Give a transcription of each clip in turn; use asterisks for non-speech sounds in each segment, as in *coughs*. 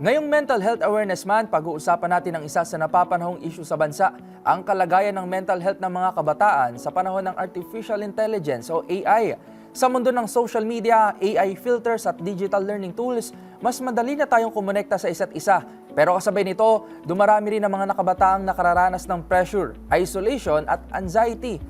Ngayong Mental Health Awareness Month, pag-uusapan natin ang isa sa napapanahong issue sa bansa, ang kalagayan ng mental health ng mga kabataan sa panahon ng Artificial Intelligence o AI. Sa mundo ng social media, AI filters at digital learning tools, mas madali na tayong kumonekta sa isa't isa. Pero kasabay nito, dumarami rin ang mga nakabataang nakararanas ng pressure, isolation at anxiety.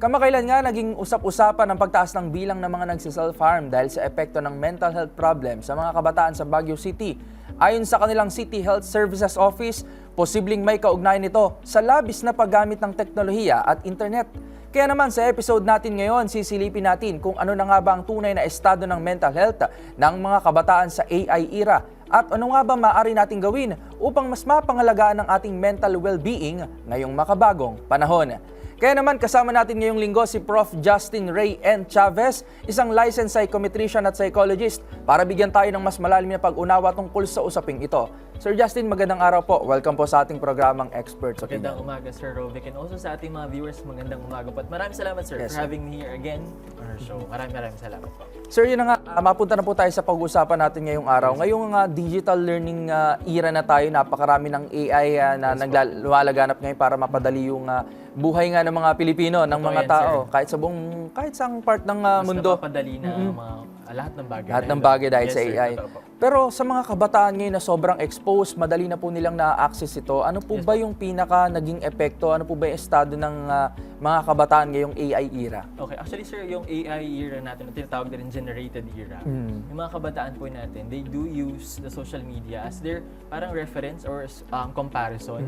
Kamakailan nga naging usap-usapan ang pagtaas ng bilang ng mga nagsiself-harm dahil sa epekto ng mental health problem sa mga kabataan sa Baguio City. Ayon sa kanilang City Health Services Office, posibleng may kaugnayan nito sa labis na paggamit ng teknolohiya at internet. Kaya naman sa episode natin ngayon, sisilipin natin kung ano na nga ba ang tunay na estado ng mental health ng mga kabataan sa AI era at ano nga ba maaari nating gawin upang mas mapangalagaan ang ating mental well-being ngayong makabagong panahon. Kaya naman kasama natin ngayong linggo si Prof. Justin Ray N. Chavez, isang licensed psychometrician at psychologist para bigyan tayo ng mas malalim na pag-unawa tungkol sa usaping ito. Sir Justin, magandang araw po. Welcome po sa ating programang Experts Magandang Opinion. umaga, Sir Rovic. And also sa ating mga viewers, magandang umaga po. At maraming salamat, Sir, Yes, sir. for having me here again on our show. Maraming maraming salamat po. Sir, yun na nga, ah, mapunta na po tayo sa pag-uusapan natin ngayong araw. Ngayong ah, digital learning ah, era na tayo, napakarami ng AI ah, na naglalaganap ngayon para mapadali yung ah, buhay nga ng mga Pilipino, ng Totoo mga yan, tao, sir. kahit sa buong, kahit sa part ng Mas mundo. napapadali na ang mga, ah, lahat ng bagay. Lahat ng bagay dahil Yes, sa sir, AI. po. Pero sa mga kabataan ngayon na sobrang exposed, madali na po nilang na-access ito, ano po ba yung pinaka naging epekto, ano po ba yung estado ng ah, mga kabataan ngayong AI era? Okay, actually sir, yung AI era natin, na tinatawag na rin generated era, Mm. yung mga kabataan po natin, they do use the social media as their parang reference or um, comparison.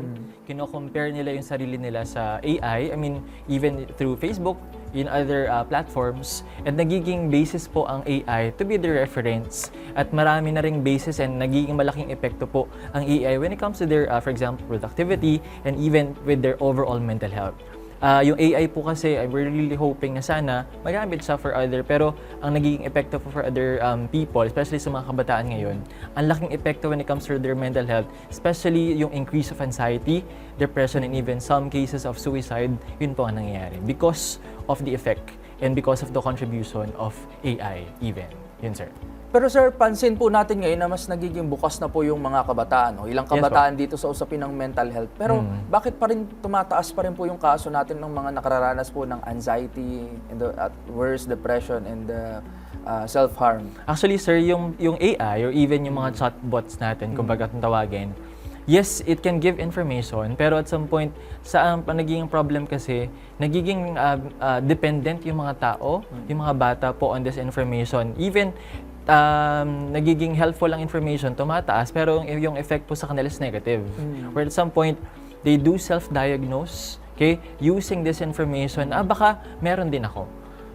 Kino-compare nila yung sarili nila sa AI, I mean, even through Facebook, in other uh, platforms, at nagiging basis po ang AI to be their reference. At marami na ring basis and nagiging malaking epekto po ang AI when it comes to their, uh, for example, productivity and even with their overall mental health. Ah, yung AI po kasi, uh, we're really hoping na sana magamit siya for other, pero ang nagiging epekto for other um, people, especially sa mga kabataan ngayon, ang laking epekto when it comes to their mental health, especially yung increase of anxiety, depression, and even some cases of suicide, yun po ang nangyayari because of the effect and because of the contribution of AI even. Yun, sir. Pero sir, pansin po natin ngayon na mas nagiging bukas na po yung mga kabataan, o ilang Yes, kabataan dito sa usapin ng mental health. Pero Mm. bakit pa rin tumataas pa rin po yung kaso natin ng mga nakararanas po ng anxiety, and the, at worse, depression, and uh, uh, self-harm? Actually, sir, yung, yung AI or even yung mga chatbots natin, kumbaga kung tawagin, yes, it can give information, pero at some point, sa ang ang nagiging problem kasi, nagiging uh, uh, dependent yung mga tao, yung mga bata po on this information. Even um, nagiging helpful ang information, tumataas, pero yung, yung effect po sa kanila is negative. Where at some point, they do self-diagnose, okay, using this information, ah, baka meron din ako.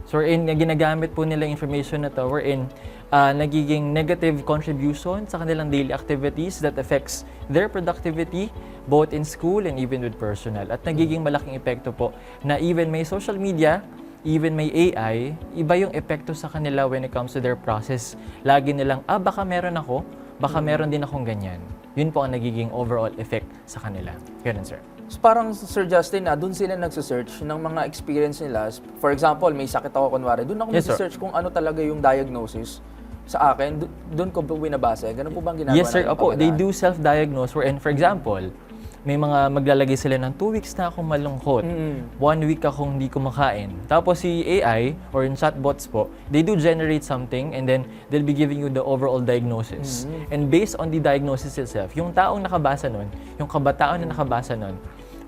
So in ginagamit po nila information na to wherein uh, nagiging negative contribution sa kanilang daily activities that affects their productivity both in school and even with personal. At nagiging malaking epekto po na even may social media, even may AI, iba yung epekto sa kanila when it comes to their process. Lagi nilang, ah baka meron ako, baka meron din akong ganyan. Yun po ang nagiging overall effect sa kanila. Ganun, sir. So parang Sir Justin, na doon sila nagsisearch ng mga experience nila. For example, may sakit ako kunwari, doon ako Yes, nagsisearch kung ano talaga yung diagnosis sa akin. Do- Doon ko binabase. Ganun po bang ginagawa Yes, sir. Opo, they do self-diagnose. Wherein, for example, may mga maglalagay sila ng two weeks na akong malungkot. Mm. One week akong hindi kumakain. Tapos si AI or yung chatbots po, they do generate something and then they'll be giving you the overall diagnosis. And based on the diagnosis itself, yung taong nakabasa nun, yung kabataan na nakabasa nun,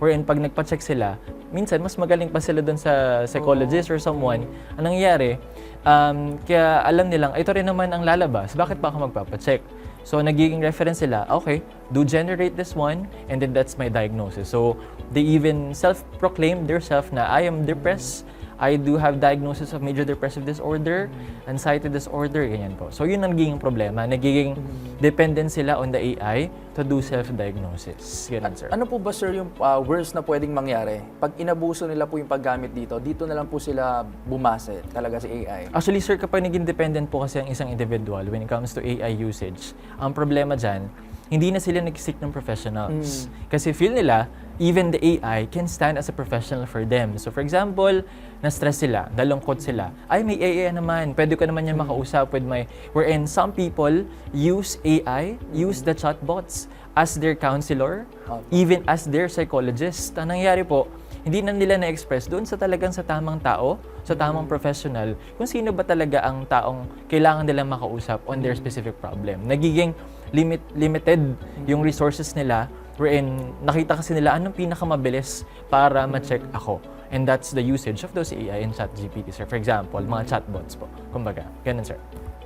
wherein pag nagpa-check sila, minsan mas magaling pa sila doon sa psychologist or someone. Ang nangyayari, um, kaya alam nilang, ito rin naman ang lalabas, bakit pa ako magpapacheck? So, nagiging reference sila, okay, do generate this one, and then that's my diagnosis. So, they even self-proclaim themselves na I am depressed, I do have diagnosis of major depressive disorder, anxiety disorder, ganyan po. So yun ang nagiging problema. Nagiging dependent sila on the AI to do self-diagnosis. Ganun, sir. Ano po ba sir yung ah, worst na pwedeng mangyari? Pag inabuso nila po yung paggamit dito, dito na lang po sila bumase talaga sa AI. Actually, sir, kapag naging dependent po kasi ang isang individual when it comes to AI usage, ang problema dyan, hindi na sila nag-seek ng professionals. Kasi feel nila, even the AI can stand as a professional for them. So for example, na-stress sila, nalungkot sila. Ay, may AI naman. Pwede ko naman yan makausap with my... Wherein some people use AI, use the chatbots as their counselor, even as their psychologist. Ang nangyari po, hindi na nila na-express doon sa talagang sa tamang tao, sa tamang professional, kung sino ba talaga ang taong kailangan nilang makausap on their specific problem. Nagiging limit, limited yung resources nila wherein nakita kasi nila anong pinakamabilis para ma-check ako. And that's the usage of those AI and ChatGPT, sir. For example, mga chatbots po. Kumbaga, ganun, sir.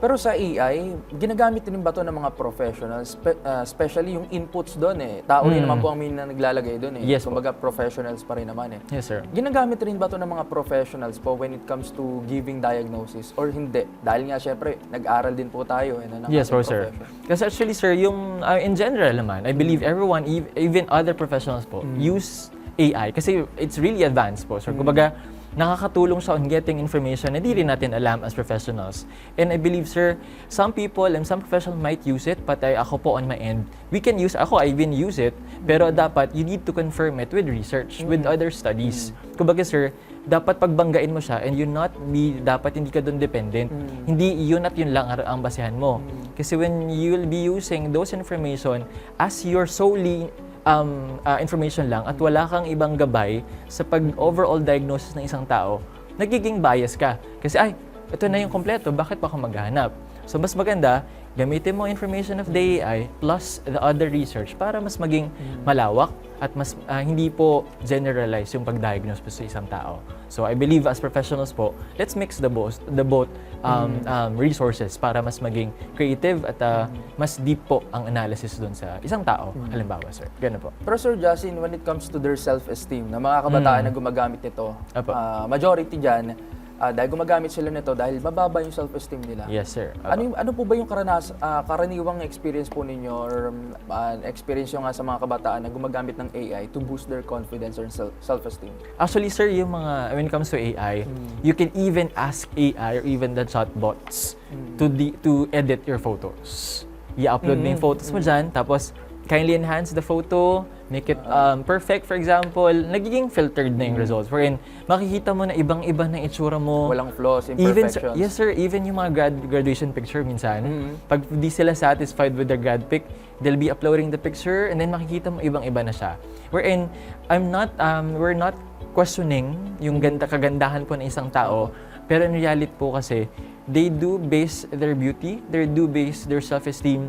Pero sa AI, ginagamit din ba to ng mga professionals? Spe- ah, especially yung inputs doon eh. Tao rin Mm. naman po ang na naglalagay doon eh. Yes po. Kumbaga professionals pa rin naman eh. Yes, sir. Ginagamit rin ba to ng mga professionals po when it comes to giving diagnosis or hindi? Dahil nga syempre, nag-aral din po tayo eh, ng Yes, ating po, sir. profession. Kasi actually, sir, yung uh, in general naman, I believe everyone, ev- even other professionals po, use AI kasi it's really advanced po. So, kumbaga, nakakatulong siya on getting information na hindi rin natin alam as professionals. And I believe, sir, some people and some professionals might use it, but I, ako po on my end, we can use, ako, I even use it, pero dapat you need to confirm it with research, with other studies. Kumbaga, sir, dapat pagbanggain mo siya and you not be, dapat hindi ka doon dependent. Hindi yun at yun lang ang, basehan mo. Kasi when you will be using those information as your solely um, uh, information lang at wala kang ibang gabay sa pag-overall diagnosis ng isang tao, nagiging bias ka. Kasi ay, ito na yung kompleto, bakit pa ako maghahanap? So mas maganda, gamitin mo information of the AI plus the other research para mas maging malawak at mas ah, hindi po generalize yung pag-diagnose po sa isang tao. So I believe as professionals po, let's mix the both, the both um, um, resources para mas maging creative at ah, mas deep po ang analysis doon sa isang tao. Halimbawa, sir. Ganun po. Pero Sir Justin, when it comes to their self-esteem, na mga kabataan na gumagamit nito, Apo. ah, majority dyan, ah, dahil gumagamit sila nito dahil mababa yung self-esteem nila. Yes, sir. Ano, yung- ano po ba yung karanas, ah, karaniwang experience po ninyo or um, ah, experience nyo nga sa mga kabataan na gumagamit ng AI to boost their confidence or self- self-esteem? Actually, sir, yung mga, when it comes to AI, you can even ask AI or even the chatbots to di, to edit your photos. I-upload mo yung photos mo dyan, tapos kindly enhance the photo, make it um, perfect, for example. Nagiging filtered na yung results. Wherein, makikita mo na ibang-iba na itsura mo. Walang flaws, Even, sir- imperfections? yes, sir. Even yung mga grad, graduation picture minsan, pag di sila satisfied with their grad pic, they'll be uploading the picture and then makikita mo ibang-iba na siya. Wherein, I'm not, um, we're not questioning yung ganda, kagandahan po ng isang tao, pero in reality po kasi, they do base their beauty, they do base their self-esteem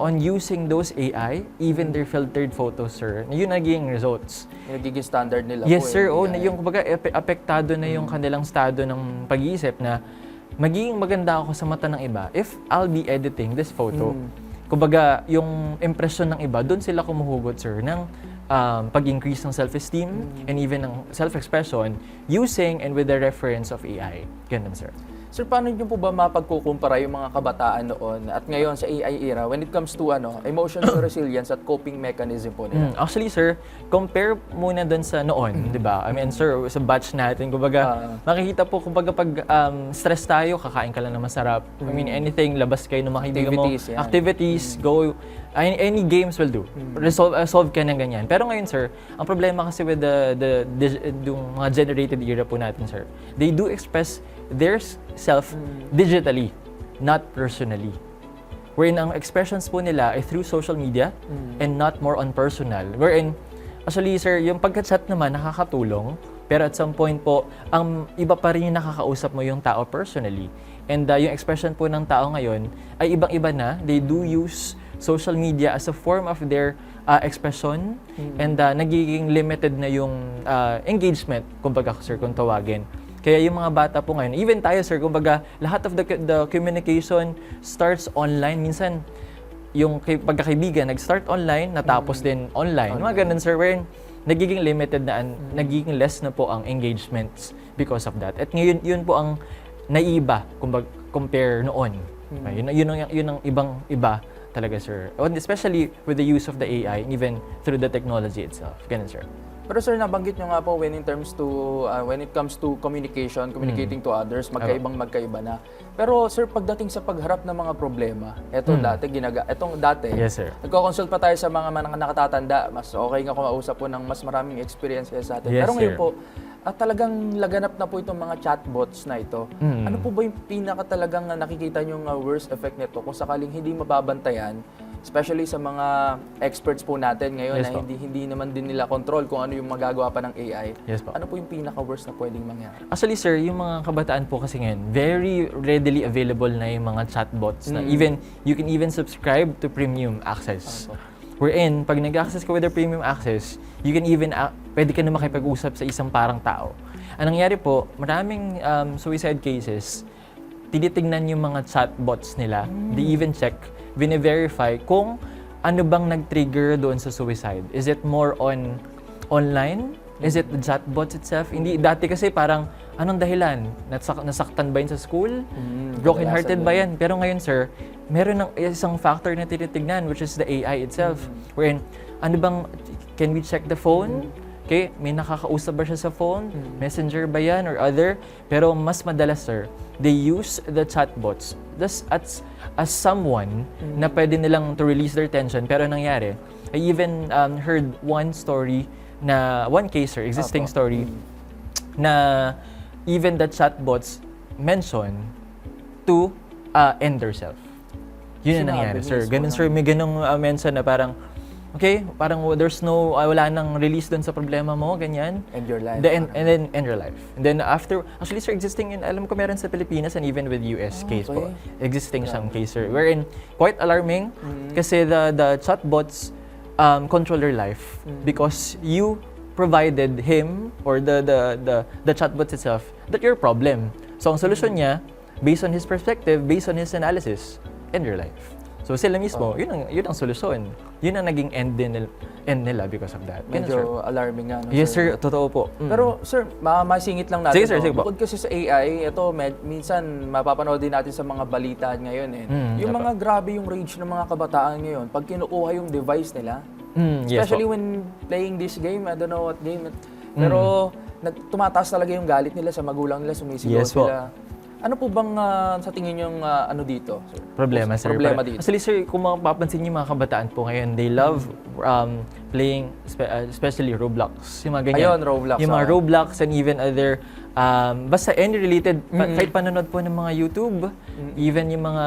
on using those AI, even their filtered photos, sir. Yun naging results. Yung nagiging standard nila Yes, po sir. eh, Oh, na yung kumbaga apektado na yung kanilang estado ng pag-iisip na magiging maganda ako sa mata ng iba if I'll be editing this photo. Kumbaga, yung impression ng iba, doon sila kumuhugot, sir, ng um, pag-increase ng self-esteem and even ng self-expression using and with the reference of AI. Ganun, sir. Sir, paano niyo po ba mapagkukumpara yung mga kabataan noon at ngayon sa AI era when it comes to ano, emotional *coughs* resilience at coping mechanism po nila? Mm, actually, sir, compare muna doon sa noon, di ba? I mean, sir, sa batch natin, kumbaga, Ah. makikita po, kumbaga, pag um, stress tayo, kakain ka lang na masarap. I mean, anything, labas kayo ng mga kaibigan mo. Activities, yan. Activities, go. Any, any games will do. Resolve, uh, solve ka ng ganyan. Pero ngayon, sir, ang problema kasi with the, the, the, yung mga generated era po natin, sir, they do express their self digitally, not personally wherein ang expressions po nila ay through social media and not more on personal. Wherein, actually sir, yung pagka-chat naman nakakatulong, pero at some point po, ang iba pa rin yung nakakausap mo yung tao personally. And uh, yung expression po ng tao ngayon ay ibang-iba na. They do use social media as a form of their uh, expression and uh, nagiging limited na yung uh, engagement, kumbaga sir, kung tawagin. Kaya yung mga bata po ngayon, even tayo sir, kumbaga lahat of the, the communication starts online. Minsan, yung pagkakaibigan, nag-start online, natapos din online. Mga ganun sir, wherein nagiging limited na, an- nagiging less na po ang engagements because of that. At ngayon, yun po ang naiba kumbag, compare noon. Okay, Yun, yun, ang, yun ang ibang iba talaga, sir. And especially with the use of the AI, even through the technology itself. Ganun, sir. Pero sir, nabanggit nyo nga po when in terms to, uh, when it comes to communication, communicating to others, magkaibang magkaiba na. Pero sir, pagdating sa pagharap ng mga problema, eto dati, ginaga, etong dati, Yes, sir. nagko-consult pa tayo sa mga mga nakatatanda, mas okay nga kumausap po ng mas maraming experience sa atin. Yes, Pero ngayon sir. po, at talagang laganap na po itong mga chatbots na ito. Mm. Ano po ba yung pinaka talagang uh, nakikita yung uh, worst effect nito kung sakaling hindi mababantayan especially sa mga experts po natin ngayon Yes na po. hindi hindi naman din nila control kung ano yung magagawa pa ng AI. Yes po. Ano po yung pinaka-worst na pwedeng mangyari? Actually, sir, yung mga kabataan po kasi ngayon, very readily available na yung mga chatbots na even, you can even subscribe to premium access. Wherein, pag nag-access ka with the premium access, you can even, uh, pwede ka na makipag-usap sa isang parang tao. Ang nangyari po, maraming um, suicide cases, tinitingnan yung mga chatbots nila. They even check, bine-verify kung ano bang nag-trigger doon sa suicide. Is it more on online? Is it the chatbots itself? Hindi, dati kasi parang, anong dahilan? Nasak nasaktan ba yun sa school? Broken hearted ba yan? Pero ngayon, sir, meron ng isang factor na tinitignan, which is the AI itself. Wherein, ano bang, can we check the phone? Okay, may nakakausap ba siya sa phone? Messenger ba yan or other? Pero mas madalas, sir, they use the chatbots as, as, as someone na pwede nilang to release their tension. Pero nangyari, I even um, heard one story na, one case, sir, existing Apo. story, na even the chatbots mention to uh, end theirself. Yun ang nangyari, sir. Ganun, sir. May ganung uh, mention na parang, okay, parang there's no, uh, wala nang release dun sa problema mo, ganyan. End your life. The end, and then end your life. And then after, actually sir, existing yun, alam ko meron sa Pilipinas and even with US Ah, case po. okay. Existing siyang case, sir. Wherein, quite alarming Mm-hmm. kasi the, the chatbots um, control your life Mm-hmm. because you provided him or the, the, the, the chatbot itself that your problem. So ang solusyon niya, based on his perspective, based on his analysis, end your life. So sila mismo, yun ang yun ang solusyon. Yun ang naging end din nil- end nila because of that. Ganun, sir. Medyo alarming nga. No, Yes, sir. Totoo po. Mm. Pero sir, ma masingit lang natin. Sige, sir, no? sige po. Bukod kasi sa AI, ito med- minsan mapapanood din natin sa mga balita ngayon eh. Mm, yung mga grabe yung rage ng mga kabataan ngayon pag kinukuha yung device nila. Mm, yes Especially when playing this game, I don't know what game. it- Pero nag tumataas talaga yung galit nila sa magulang nila, sumisigaw Yes po. sila. Ano po bang ah, sa tingin yung ah, ano dito, sir? Problema, sir. Problema dito. Actually, sir, kung mapapansin niyo yung mga kabataan po ngayon, they love um, playing, spe- uh, especially Roblox. Yung mga ganyan. Ayun, Roblox, Yung mga oo. Roblox and even other, um, basta any related, pa- kahit panonood po ng mga YouTube, even yung mga,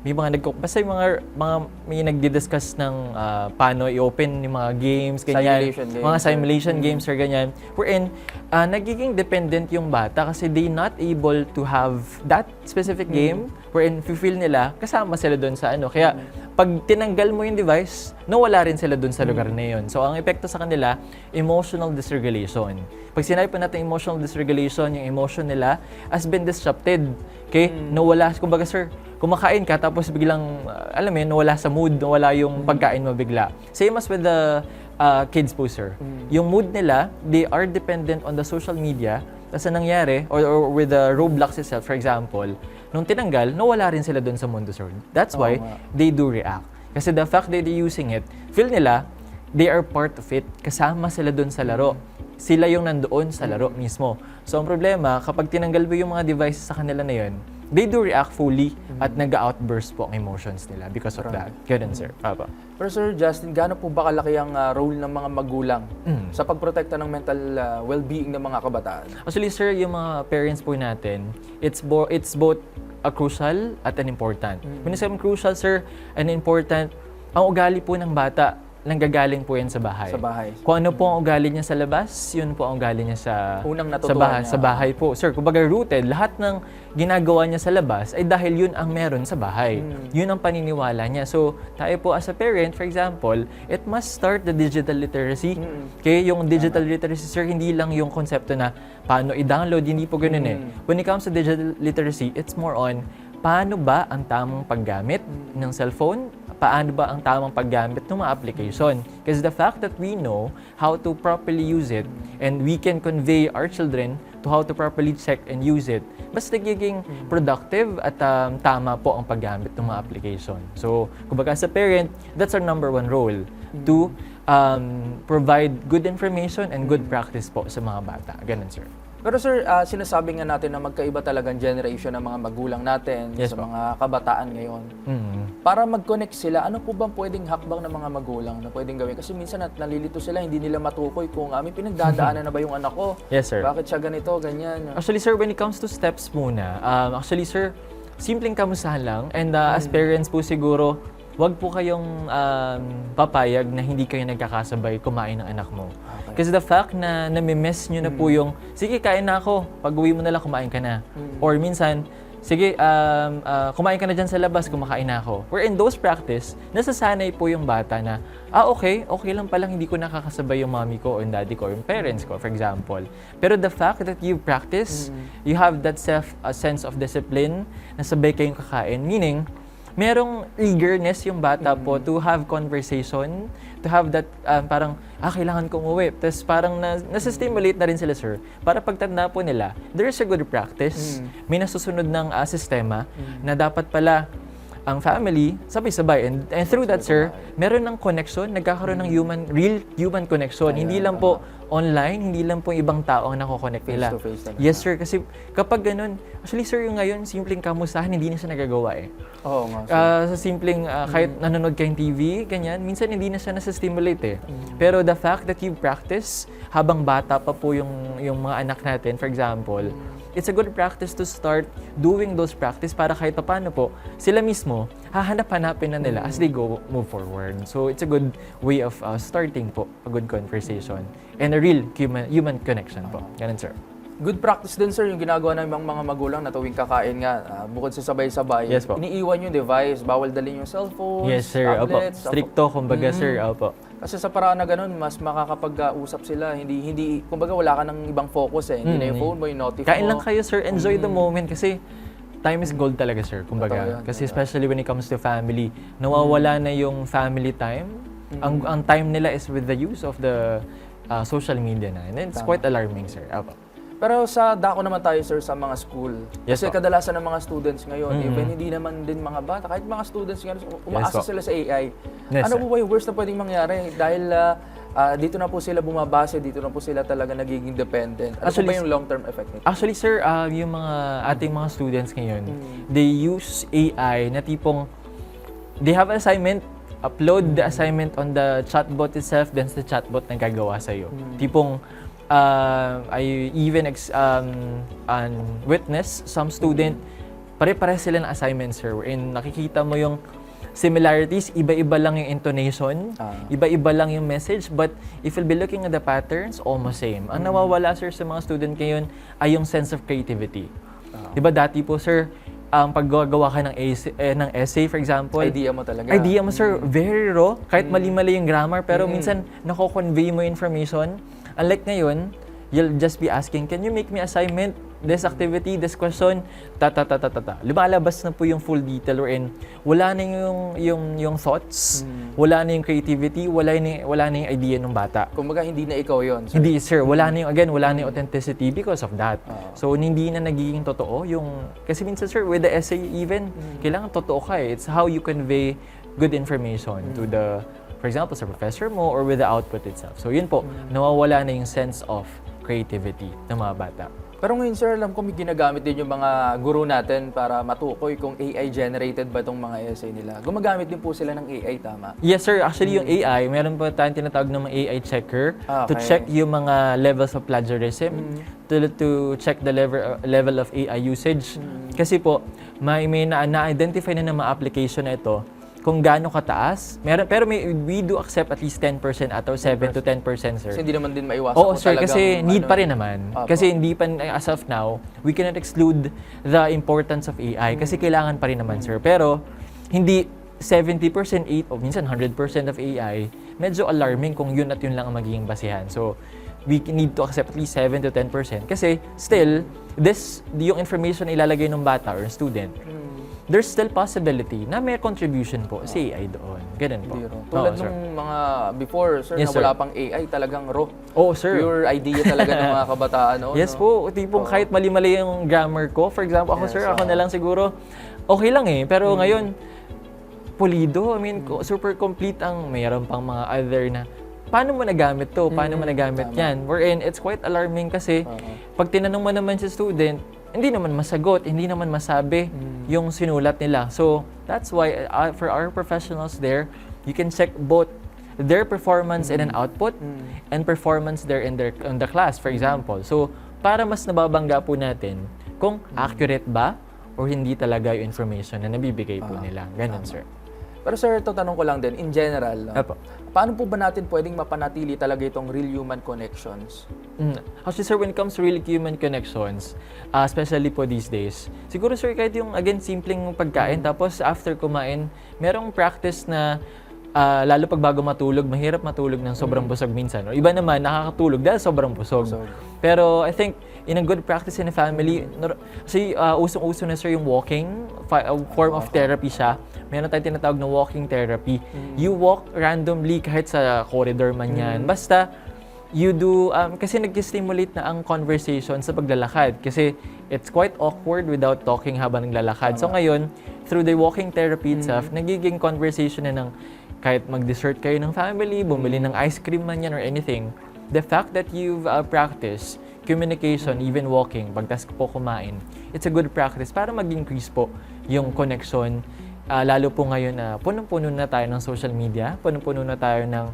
may mga nagko basta yung mga, mga may nagdi-discuss ng ah, paano i-open yung mga games, ganyan. Simulation games, Mga simulation games or ganyan. Wherein, ah, nagiging dependent yung bata kasi they not able to have that specific game wherein feel nila kasama sila doon sa ano. Kaya pag tinanggal mo yung device, nawala rin sila doon sa lugar na yun. So ang epekto sa kanila, emotional dysregulation. Pag sinabi pa natin emotional dysregulation, yung emotion nila has been disrupted. Okay? Nawala, kumbaga sir, kumakain ka tapos biglang, uh, alam mo yun, nawala sa mood, nawala yung pagkain mo bigla. Same as with the uh, kids po, sir. Yung mood nila, they are dependent on the social media. Tapos ang nangyari, or, or with the Roblox itself, for example, nung tinanggal, nawala rin sila doon sa mundo, sir. That's why nga. they do react. Kasi the fact that they're using it, feel nila, they are part of it. Kasama sila doon sa laro. Sila yung nandoon sa laro mismo. So ang problema, kapag tinanggal mo yung mga devices sa kanila na yun, they do react fully at nag-outburst po ang emotions nila because of that. Ganun, sir. Papa. Pero Sir Justin, gaano po ba kalaki ang ah, role ng mga magulang Mm. sa pagprotekta ng mental ah, well-being ng mga kabataan? Actually, sir, yung mga parents po natin, it's, bo- it's both a crucial at an important. When I say crucial, sir, an important, ang ugali po ng bata, nanggagaling po yan sa bahay. Sa bahay. Kung ano po ang ugali niya sa labas, yun po ang ugali niya sa Unang sa natutuhan bahay, niya. sa bahay po. Sir, kumbaga rooted, lahat ng ginagawa niya sa labas ay dahil yun ang meron sa bahay. Hmm. Yun ang paniniwala niya. So, tayo po as a parent, for example, it must start the digital literacy. Hmm. Okay, yung digital literacy, sir, hindi lang yung konsepto na paano i-download, hindi po ganun eh. Hmm. When it comes to digital literacy, it's more on paano ba ang tamang paggamit ng cellphone, paano ba ang tamang paggamit ng mga application. Because the fact that we know how to properly use it and we can convey our children to how to properly check and use it, mas nagiging productive at um, tama po ang paggamit ng mga application. So, kumbaga sa parent, that's our number one role to um, provide good information and good practice po sa mga bata. Ganun, sir. Pero sir, ah, sinasabi nga natin na magkaiba talagang generation ng mga magulang natin Yes sa po. mga kabataan ngayon. Mm. Para mag-connect sila, ano po bang pwedeng hakbang ng mga magulang na pwedeng gawin? Kasi minsan at nalilito sila, hindi nila matukoy kung amin pinagdadaanan na ba yung anak ko. Yes, sir. Bakit siya ganito, ganyan. Actually, sir, when it comes to steps muna, um, actually, sir, simpleng kamustahan lang. And uh, as parents po siguro, wag po kayong um, papayag na hindi kayo nagkakasabay kumain ng anak mo. Kasi the fact na nami-miss nyo na po yung, sige, kain na ako. Pag uwi mo na lang, kumain ka na. Or minsan, sige, um, uh, kumain ka na dyan sa labas, kumakain na ako. Where in those practice, nasasanay po yung bata na, ah, okay, okay lang palang hindi ko nakakasabay yung mommy ko, or yung daddy ko, or yung parents ko, for example. Pero the fact that you practice, you have that self, a sense of discipline, na sabay kayong kakain, meaning, merong eagerness yung bata po to have conversation, to have that um, parang, ah, kailangan kong umuwi. Tapos parang na, nasa-stimulate na rin sila, sir. Para pagtanda po nila, there's a good practice. May nasusunod ng ah, sistema na dapat pala ang family, sabay-sabay. And, and through that, sir, meron ng connection, nagkakaroon ng human, real human connection. Hindi lang po online, hindi lang po ibang tao ang nako-connect nila. Face-to-face talaga. Yes, sir. Kasi kapag ganun, actually, sir, yung ngayon, simpleng kamustahan, hindi na siya nagagawa eh. Oo nga. sir. Ah, sa simpleng, ah, kahit nanonood kayong TV, ganyan, minsan hindi na siya nasa-stimulate eh. Pero the fact that you practice habang bata pa po yung, yung mga anak natin, for example, it's a good practice to start doing those practice para kahit pa paano po, sila mismo, hahanap-hanapin na nila as they go move forward. So it's a good way of ah, starting po a good conversation and a real human, human connection po. Ganun, sir. Good practice din sir yung ginagawa ng ibang mga magulang na tuwing kakain nga, ah, bukod sa sabay-sabay, Yes po. iniiwan yung device, bawal dalhin yung cellphone, Yes, sir. Tablets. opo. Stricto, kumbaga, sir. Opo. Kasi sa paraan na ganun, mas makakapag-usap sila. Hindi, hindi, kumbaga wala ka ng ibang focus eh. Hindi na yung Mm, phone mo, yung notif Kain mo. lang kayo, sir. Enjoy the moment kasi time is gold talaga, sir. Totoo Kumbaga. yan, Kasi totoo. especially when it comes to family, nawawala na yung family time. Ang ang time nila is with the use of the uh, social media na. And it's Tama. quite alarming, sir. Opo. Pero sa dako naman tayo sir sa mga school. Yes Kasi po. kadalasan ng mga students ngayon, Mhm. even hindi naman din mga bata, kahit mga students ngayon, umaasa po. sila sa AI. Yes, ano sir. po ba yung worst na pwedeng mangyari? Dahil ah, ah, dito na po sila bumabase, dito na po sila talaga nagiging dependent. Ano Actually, po ba yung long-term effect nito? Actually, sir, uh, yung mga ating mga students ngayon, Mm. they use AI na tipong they have assignment, upload the assignment on the chatbot itself, then the chatbot na gagawa sa'yo. Tipong, uh, I even ex, um, an witness some student, pare-pare sila ng assignment, sir, wherein nakikita mo yung similarities, iba-iba lang yung intonation, Ah. iba-iba lang yung message, but if you'll be looking at the patterns, almost same. Ang nawawala, sir, sa mga student ngayon ay yung sense of creativity. Ah. Di ba dati po, sir, ang paggagawa ka ng essay, eh, ng essay, for example, Idea mo talaga. idea mo, sir, very raw, kahit mali-mali yung grammar, pero Mm. minsan nako-convey mo information. Unlike ngayon, you'll just be asking, can you make me assignment? This activity, this question, ta ta ta ta ta ta. Lumalabas na po yung full detail wherein wala na yung yung yung thoughts, Mm. wala na yung creativity, wala na wala na yung idea ng bata. Kumbaga hindi na ikaw yon. sir. Hindi, sir. Wala na yung, again, wala na yung authenticity because of that. Oo. So, hindi na nagiging totoo yung, kasi minsan, sir, with the essay even, kailangan totoo ka eh. It's how you convey good information to the, for example, sa professor mo or with the output itself. So, yun po, nawawala na yung sense of creativity ng mga bata. Pero ngayon sir, alam ko may ginagamit din yung mga guru natin para matukoy kung AI generated ba itong mga essay nila. Gumagamit din po sila ng AI, tama? Yes, sir. Actually, yung AI, meron po tayong tinatawag ng mga AI checker Ah, to okay. check yung mga levels of plagiarism, to, to check the level, level of AI usage. Kasi po, may, may na, na-identify na ng mga application na ito kung gaano kataas. Meron, pero may, we do accept at least 10% at or 7 to 10%, sir. Kasi hindi naman din maiwasan Oo, kung sir, talagang, kasi need ano, pa rin naman. Apo. Kasi hindi pa, as of now, we cannot exclude the importance of AI kasi kailangan pa rin naman, sir. Pero, hindi 70%, 8, o minsan 100% of AI, medyo alarming kung yun at yun lang ang magiging basihan. So, we need to accept at least 7 to 10% kasi still, this, yung information na ilalagay ng bata or student, there's still possibility na may contribution po si AI doon. Ganun po. Oo, Tulad sir. nung mga before, sir, Yes, na sir. wala pang AI, talagang raw. Oo, sir. Pure idea talaga ng mga *laughs* kabataan. noon, Yes no? po, tipong kahit mali-mali yung grammar ko. For example, ako Yes, sir, ako oo. na lang siguro, okay lang eh. Pero ngayon, pulido. I mean, ko- super complete ang mayroon pang mga other na paano mo nagamit to? Paano mo nagamit yan? Wherein, it's quite alarming kasi pag tinanong mo naman sa student, hindi naman masagot, hindi naman masabi yung sinulat nila. So, that's why uh, for our professionals there, you can check both their performance in an output and performance there in their in the class, for example. So, para mas nababangga po natin kung accurate ba or hindi talaga yung information na nabibigay po nila. Ganun, sir. Pero sir, ito tanong ko lang din, in general, no? Apo. Paano po ba natin pwedeng mapanatili talaga itong real human connections? Mm. Actually, sir, when it comes to really human connections, uh, especially po these days, siguro, sir, kahit yung, again, simpleng pagkain, tapos after kumain, merong practice na ah, lalo pag bago matulog, mahirap matulog ng sobrang busog minsan. O iba naman, nakakatulog dahil sobrang. Busog. Pero I think, in a good practice in a family, kasi ah, usong-uso na sir yung walking, fi- a form of therapy siya. Meron tayong tinatawag na walking therapy. You walk randomly kahit sa corridor man yan. Basta, you do, um, kasi nag-stimulate na ang conversation sa paglalakad. Kasi it's quite awkward without talking habang naglalakad. So ngayon, through the walking therapy itself, nagiging conversation na ng kahit mag-dessert kayo ng family, bumili ng ice cream man yan or anything, the fact that you've uh, practiced communication, even walking, pagtas po kumain, it's a good practice para mag-increase po yung connection. Ah, lalo po ngayon na punong-puno na tayo ng social media, punong-puno na tayo ng,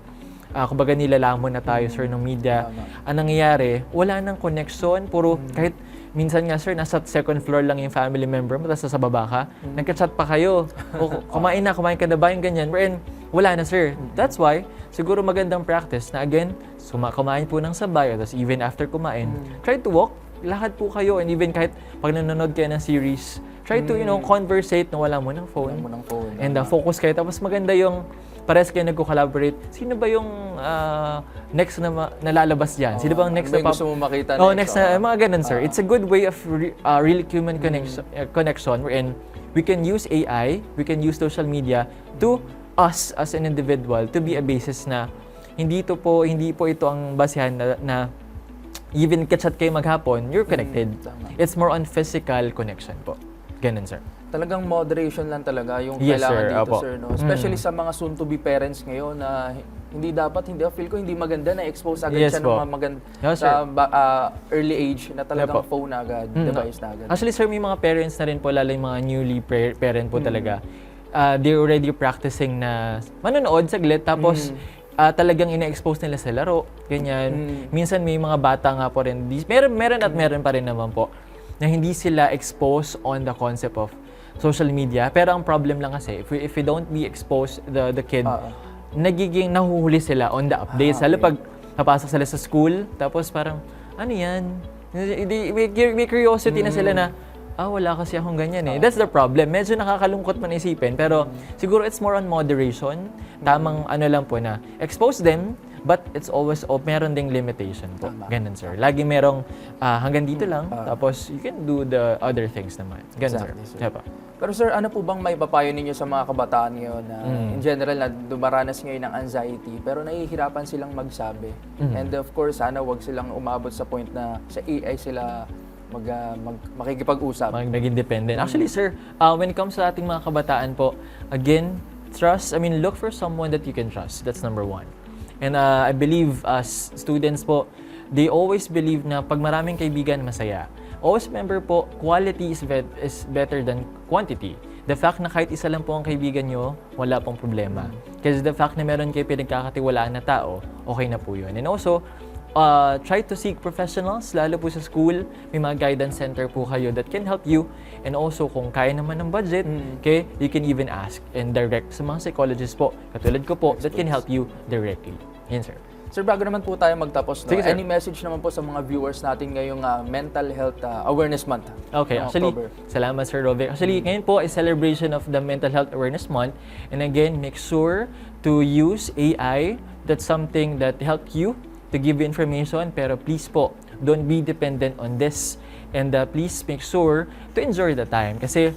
ah, kumbaga nilalamon na tayo, sir, ng media. Ang nangyayari, wala nang connection, puro kahit minsan nga, sir, nasa second floor lang yung family member mo, tapos sa baba ka, nagka-chat pa kayo, o kumain na, kumain ka na ba, yung ganyan. Wherein, wala na, sir. That's why, siguro magandang practice na again, suma kumain po ng sabay, tapos even after kumain, try to walk, lakad po kayo, and even kahit pag nanonood kayo ng series, try to, you know, conversate na wala mo ng phone. Wala mo ng phone. And uh, focus kayo. Tapos maganda yung parehas kayo nagko-collaborate. Sino ba yung ah, next na ma- nalalabas dyan? Sino ba ang next ano na pap- gusto mo makita Oh, next? next na, Oo. mga ganun, sir. It's a good way of re- uh, real human connection, uh, connection wherein we can use AI, we can use social media to us as an individual to be a basis na hindi to po hindi po ito ang basehan na, na even kachat kayo maghapon, you're connected. tama. It's more on physical connection po. Ganun, sir. Talagang moderation lang talaga yung Yes, kailangan sir. dito, Apo. sir. No? Especially Mm. sa mga soon-to-be parents ngayon na hindi dapat, hindi, feel ko hindi maganda na expose agad Yes siya po. ng mga maganda Yes, sa ah, early age na talagang Apo. phone agad, Mm. device na agad. Actually, sir, may mga parents na rin po, lalo yung mga newly pa- parent Mm. po talaga. Uh, they're already practicing na manonood saglit, tapos Mm. ah, talagang ina-expose nila sa laro, ganyan. Mm. Minsan may mga bata nga po rin, di- meron, meron at meron pa rin naman po, na hindi sila exposed on the concept of social media. Pero ang problem lang kasi, if we, if we don't be exposed, the, the kid, Oo. nagiging nahuhuli sila on the updates. Ah, Lalo pag papasok sila sa school, tapos parang, ano yan? May, may curiosity na sila na, ah, wala kasi akong ganyan eh. That's the problem. Medyo nakakalungkot man isipin, pero siguro it's more on moderation. Tamang ano lang po na, expose them, but it's always, oh, meron ding limitation po. Ganun, sir. Lagi merong ah, hanggang dito lang, tapos you can do the other things naman. Ganun, Exactly, sir. sir. Yeah. Pero sir, ano po bang may papayo ninyo sa mga kabataan ngayon na Mm. in general na dumaranas ngayon ng anxiety pero nahihirapan silang magsabi? Mm. And of course, sana wag silang umabot sa point na sa AI sila mag, ah, mag makikipag-usap. mag naging dependent. Actually, sir, uh, when it comes sa ating mga kabataan po, again, trust, I mean, look for someone that you can trust. That's number one. And uh, I believe as students po, they always believe na pag maraming kaibigan, masaya. Always remember po, quality is, bet- is better than quantity. The fact na kahit isa lang po ang kaibigan nyo, wala pong problema. Kasi the fact na meron kayo pinagkakatiwalaan na tao, okay na po yun. And also, uh, try to seek professionals, lalo po sa school. May mga guidance center po kayo that can help you. And also, kung kaya naman ng budget, okay, you can even ask and direct sa mga psychologists po, katulad ko po, that can help you directly. Yan, sir. Sir, bago naman po tayo magtapos, no, Sige, sir. any message naman po sa mga viewers natin ngayong ah, Mental Health ah, Awareness Month? Okay, actually, October? salamat Sir Rovic. Actually, ngayon po is celebration of the Mental Health Awareness Month. And again, make sure to use AI. That's something that help you to give you information. Pero please po, don't be dependent on this. And uh, please make sure to enjoy the time. Kasi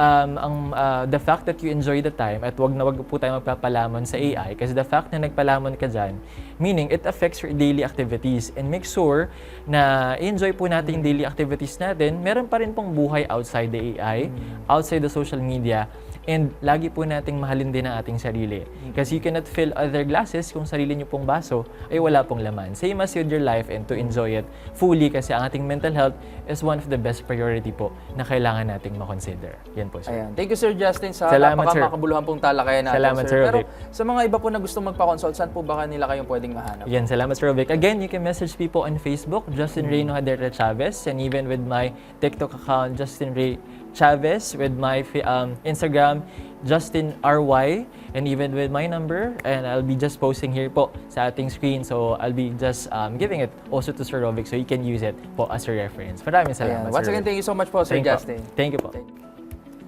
um, ang, uh, the fact that you enjoy the time at wag na wag po tayo magpapalamon sa AI kasi the fact na nagpalamon ka dyan, meaning it affects your daily activities and make sure na enjoy po natin yung daily activities natin. Meron pa rin pong buhay outside the AI, outside the social media, and lagi po nating mahalin din ang ating sarili. Kasi you cannot fill other glasses kung sarili niyo pong baso ay wala pong laman. Same as with your life and to enjoy it fully kasi ang ating mental health is one of the best priority po na kailangan nating makonsider. Yan po, sir. Ayan. Thank you, Sir Justin, sa Salamat, sir. napakamakabuluhan pong talakayan natin, Salamat, Sir Pero Vic. sa mga iba po na gustong magpa-consult, saan po ba kanila kayong pwedeng mahanap? Yan, salamat Sir Vic. Again, you can message me po on Facebook, Justin Reyno Haderte Chavez, and even with my TikTok account, Justin Ray Chavez, with my um, Instagram, Justin RY, and even with my number, and I'll be just posting here po sa ating screen. So I'll be just um, giving it also to Sir Rovic so you can use it po as a reference. Maraming Ayan. salamat, Once Sir again, Rovic. thank you so much po, Sir Thank you po. Justin. Thank you po.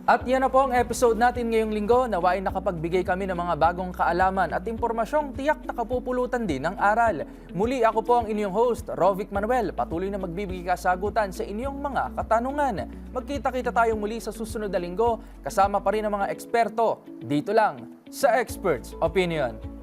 At yan na po ang episode natin ngayong linggo. Nawain nakapagbigay kami ng mga bagong kaalaman at impormasyong tiyak na kapupulutan din ng aral. Muli ako po ang inyong host, Rovic Manuel. Patuloy na magbibigay kasagutan sa inyong mga katanungan. Magkita-kita tayong muli sa susunod na linggo. Kasama pa rin ang mga eksperto dito lang sa Experts Opinion.